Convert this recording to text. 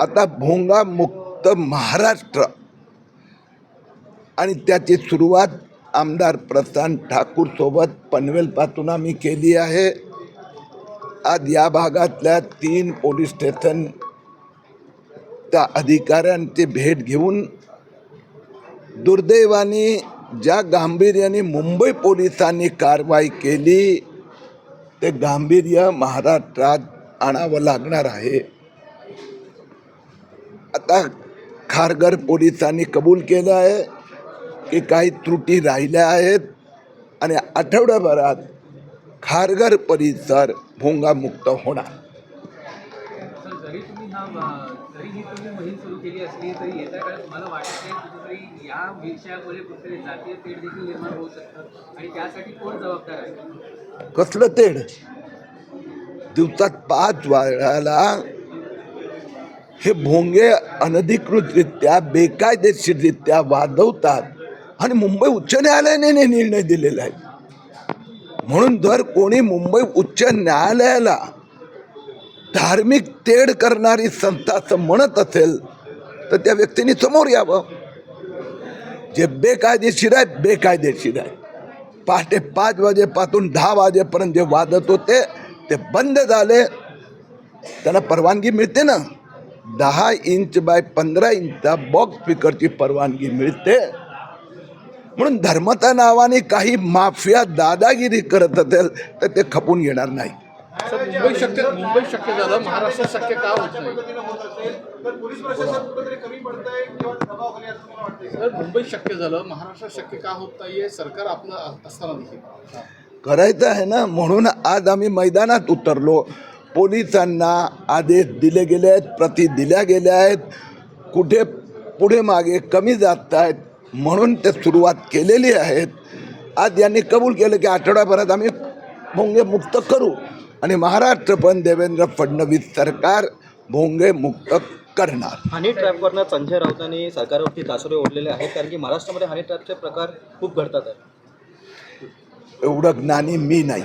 आता भोंगा मुक्त महाराष्ट्र. आणि त्याची सुरुवात आमदार प्रशांत ठाकूर सोबत पनवेलपासून आम्ही केली आहे. आज या भागातल्या तीन पोलीस स्टेशन त्या अधिकाऱ्यांची भेट घेऊन दुर्दैवाने ज्या गांभीर्याने मुंबई पोलिसांनी कारवाई केली ते गांभीर्य महाराष्ट्रात आणावं लागणार आहे. आता खारघर पोलिसांनी कबूल केलं आहे की काही त्रुटी राहिल्या आहेत. आणि आठवड्याभरात खारघर परिसर भोंगामुक्त होणार. कसलं तेढ? दिवसात पाच वेळाला हे भोंगे अनधिकृतरित्या बेकायदेशीररित्या वाजवतात आणि मुंबई उच्च न्यायालयाने हे निर्णय दिलेला आहे. म्हणून जर कोणी मुंबई उच्च न्यायालयाला धार्मिक तेढ करणारी संस्था असं म्हणत असेल तर त्या व्यक्तीने समोर यावं. जे बेकायदेशीर आहेत बेकायदेशीर आहे पहाटे पाच वाजेपासून दहा वाजेपर्यंत जे वाजत होते ते बंद झाले. त्यांना परवानगी मिळते ना? दहा इंच बाय पंधरा इंचचा बॉक्स स्पीकरची परवानगी मिळते. म्हणून धर्मता नावाने काही माफिया दादागिरी करत असेल तर ते खपून घेणार नाही. सर मुंबई शक्य मुंबई शक्य झालं महाराष्ट्र शक्य का होत नाही? सर मुंबई शक्य झालं महाराष्ट्र शक्य का होत नाहीये? सरकार आपलं असताना देखील. करायचं आहे ना म्हणून आज आम्ही मैदानात उतरलो. पोलिसांना आदेश दिले गेले आहेत प्रति दिल्या गेल्या आहेत. कुठे पुढे मागे कमी जात आहेत म्हणून ते सुरुवात केलेली आहेत. आज यांनी कबूल केलं की आठवड्याभरात आम्ही भोंगे मुक्त करू आणि महाराष्ट्र पण देवेंद्र फडणवीस सरकार भोंगे मुक्त करणार. हनी ट्रॅपवरनं संजय राऊतांनी सरकारवरती तासुरे ओढलेले आहेत कारण की महाराष्ट्रामध्ये हनी ट्रॅपचे प्रकार खूप घडतात. आहे एवढं ज्ञानी मी नाही.